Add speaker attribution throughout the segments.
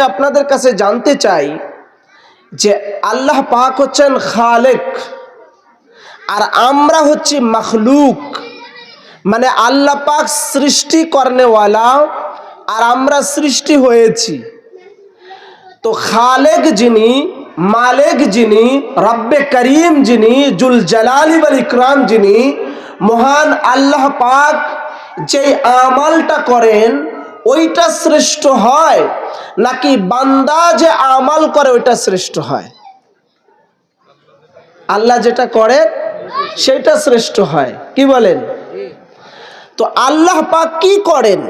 Speaker 1: আপনাদের কাছে জানতে চাই যে আল্লাহ পাক হচ্ছেন খালেক আর আমরা হচ্ছি মখলুক। মানে আল্লাহ পাক সৃষ্টি করনেওয়ালা আর আমরা সৃষ্টি হয়েছি। তো খালেক যিনি, মালেক যিনি, রব্বে করিম যিনি, জুল জালালি বল ইকরাম যিনি, মহান আল্লাহ পাক যে আমালটা করেন ওইটা শ্রেষ্ঠ হয় নাকি বান্দা যে আমাল করে ওইটা শ্রেষ্ঠ হয়? আল্লাহ যেটা করে সেটা শ্রেষ্ঠ হয়। কি বলেন? তো আল্লাহ পাক কি করেন?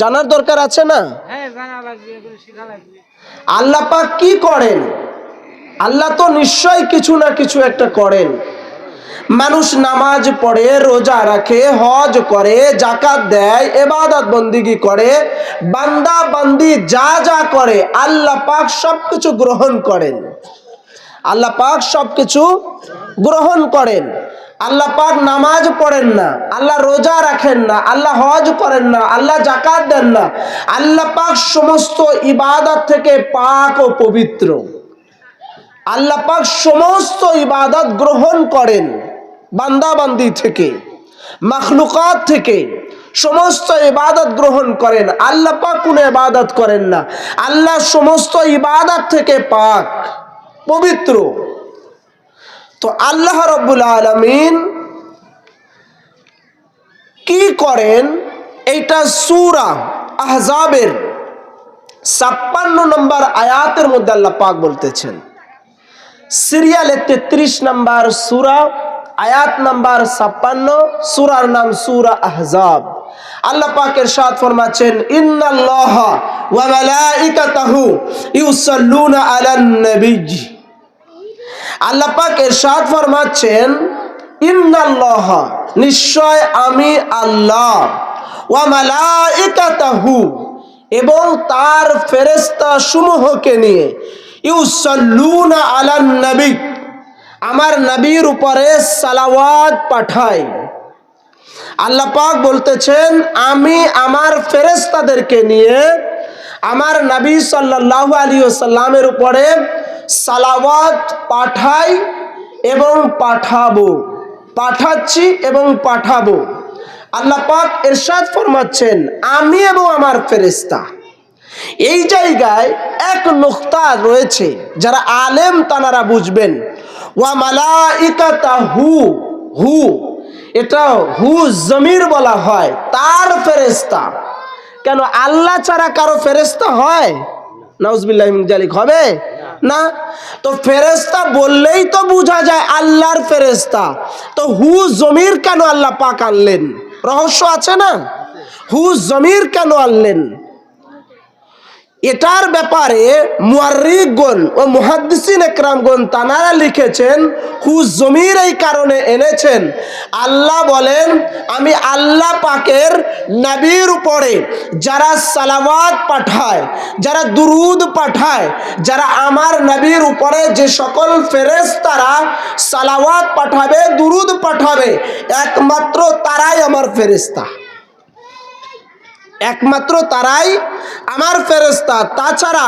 Speaker 1: জানার দরকার আছে না?
Speaker 2: হ্যাঁ
Speaker 1: আল্লাহ পাক কি করেন? আল্লাহ তো নিশ্চয় কিছু না কিছু একটা করেন। মানুষ নামাজ পড়ে, রোজা রাখে, হজ করে জাকাত দেয়, এবাদত বন্দিগি করে, বান্দা বান্দি যা যা করে, আল্লাহ পাক সব কিছু গ্রহণ করেন। আল্লাহ পাক সব কিছু গ্রহণ করেন। আল্লাহ পাক নামাজ পড়েন না, আল্লাহ রোজা রাখেন না, আল্লাহ হজ করেন না, আল্লাহ জাকাত দেন না। আল্লাহ পাক সমস্ত ইবাদত থেকে পাক ও পবিত্র। আল্লাহ পাক সমস্ত ইবাদত গ্রহণ করেন বান্দাবান্দি থেকে, মখলুকাত থেকে, সমস্ত ইবাদত গ্রহণ করেন। আল্লাহ পাক কোনো ইবাদত করেন না। আল্লাহ সমস্ত ইবাদত থেকে পাক, পবিত্র। তো আল্লাহ রব্বুল আলমিন কি করেন? এইটা সুরা আহজাবের ছাপ্পান্ন নম্বর আয়াতের মধ্যে আল্লাহ পাক বলতেছেন। সিরিয়ালে তেত্রিশ নম্বর সুরা, আয়াত নাম্বার ছাপ্পান্ন, সুরার নাম সুরা আহজাব। আল্লাহ পাকের সাথ ফরমাচ্ছেন, ইন্নাল্লাহ ওয়া মালাইকাতাহু ইউসাল্লুনা আলান নবিয়্যি। আল্লাহ ফরমাচ্ছেন, ইন্নাল্লাহ, নিশ্চয় আমি আল্লাহ। ওয়া মালাইকাতাহু এবং তার ফেরেশতা সমূহকে নিয়ে ইউসাল্লুনা আলান নবী। আমার নবীর উপরে সালাওয়াত পাঠাই। আল্লাহ পাক বলতেছেন, আমি আমার ফেরেশতাদেরকে নিয়ে আমার নবী সাল্লাল্লাহু আলাইহি ওয়াসাল্লামের উপরে সালাওয়াত পাঠাই এবং পাঠাবো। পাঠাচ্ছি এবং পাঠাবো। আল্লাহ পাক এরশাদ ফরমাচ্ছেন, আমি এবং আমার ফেরেশতা। এই জায়গায় এক নোক্তা রয়েছে, যারা আলেম তানারা বুঝবেন। ওয়া মালাইকাতা হু হু এটা হু জমির বলা হয়, তার ফেরেস্তা কেন আল্লাহ ছাড়া কারও ফেরেস্তা হয়? নাউজবিল্লাহ জালিক হবে? না। তো ফেরেস্তা বললেই তো বোঝা যায় আল্লাহর ফেরেস্তা তো হু জমির কেন আল্লাহ পাক আনলেন? রহস্য আছে না? হু জমির কেন আনলেন? এটার ব্যাপারে মুয়ারিকগণ ও মুহাদ্দিসিন একরামগণ তানারা লিখেছেন হু জমির এই কারণে এনেছেন। আল্লাহ বলেন, আমি আল্লাহ পাকের নবীর উপরে যারা সালাওয়াত পাঠায়, যারা দুরুদ পাঠায়, যারা আমার নবীর উপরে যে সকল ফেরেশতারা সালাওয়াত পাঠাবে, দুরুদ পাঠাবে, একমাত্র তারাই আমার ফেরেশতা। একমাত্র তারাই আমার ফেরেস্তা তাছাড়া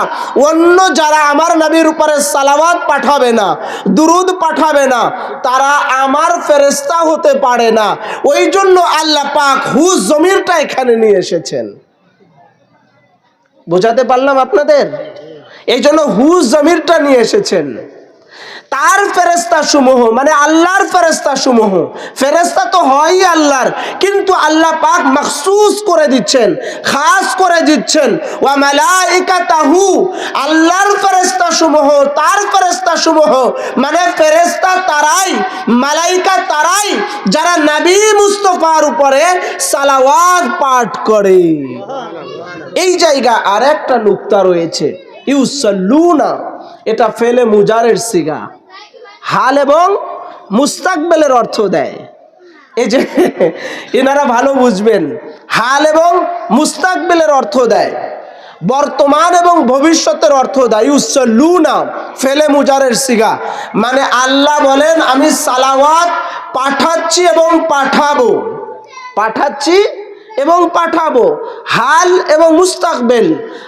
Speaker 1: অন্য যারা আমার নবীর উপরে সালাওয়াত পাঠাবে না, দুরুদ পাঠাবে না, তারা আমার ফেরেস্তা হতে পারে না। ওই জন্য আল্লাহ পাক হু জমিরটা এখানে নিয়ে এসেছেন। বোঝাতে পারলাম আপনাদের? এই জন্য হু জমিরটা নিয়ে এসেছেন। তার ফেরেস্তা সমূহ মানে আল্লাহর ফেরেস্তা সমূহ। ফেরেস্তা তো হয়ই আল্লাহর, কিন্তু আল্লাহ পাক মখসুস করে দিচ্ছেন, খাস করে দিচ্ছেন। ওয়া মালাইকাতাহু, আল্লাহর ফেরেস্তা সমূহ, তার ফেরেস্তা সমূহ মানে ফেরেস্তা তারাই, মালাইকা তারাই, যারা নবী মুস্তফার উপরে সালাওয়াত পাঠ করে। এই জায়গা আর একটা নুক্তা রয়েছে, ইউসাল্লুনা, এটা ফেলে মুজারের সিগা। হাল এবং মুস্তাকবেলের অর্থ দেয়। এই যে এনারা ভালো বুঝবেন, হাল এবং মুস্তাকবেলের অর্থ দেয়। বর্তমান এবং ভবিষ্যতের অর্থ দেয়। উচ্চ লু নাম ফেলে মুজারের সিগা। মানে আল্লাহ বলেন, আমি সালাওয়াত পাঠাচ্ছি এবং পাঠাবো। পাঠাচ্ছি এবং পাঠাবো। হাল এবং মুস্তাকবেল।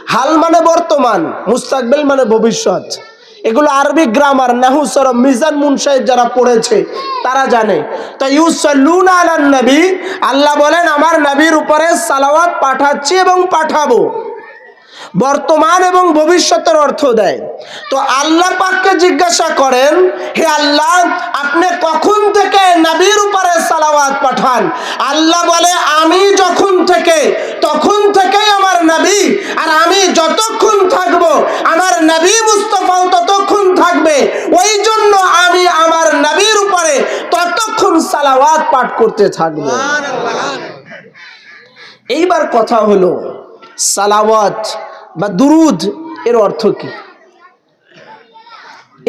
Speaker 1: হাল মানে বর্তমান, মুস্তাকবেল মানে ভবিষ্যৎ। এগুলো আরবি গ্রামার নাহু মিজান মুন যারা পড়েছে, তারা জানে। তো ইউসল্লুন আলান নবী, আল্লাহ বলেন, আমার নবীর উপরে সালাওয়াত পাঠাচ্ছি এবং পাঠাবো। বর্তমান এবং ভবিষ্যতের অর্থ দেয়। তো আল্লাহ পাককে জিজ্ঞাসা করেন, হে আল্লাহ, আপনি কখন থেকে নবীর উপরে সালাওয়াত পাঠান? আল্লাহ বলে, আমি যখন থেকে, তখন থেকেই আমার নবী, আর আমি যতক্ষণ থাকব নবী মুস্তফাও ততক্ষণ থাকবে। ওই জন্য আমি আমার নবীর উপরে ততক্ষণ সালাওয়াত পাঠ করতে থাকব। এইবার কথা হলো, সালাওয়াত বা দুরুদ এর অর্থ কি?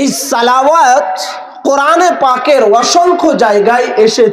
Speaker 1: এই সালাওয়াত কোরআনে পাকের অসংখ্য জায়গায় এসে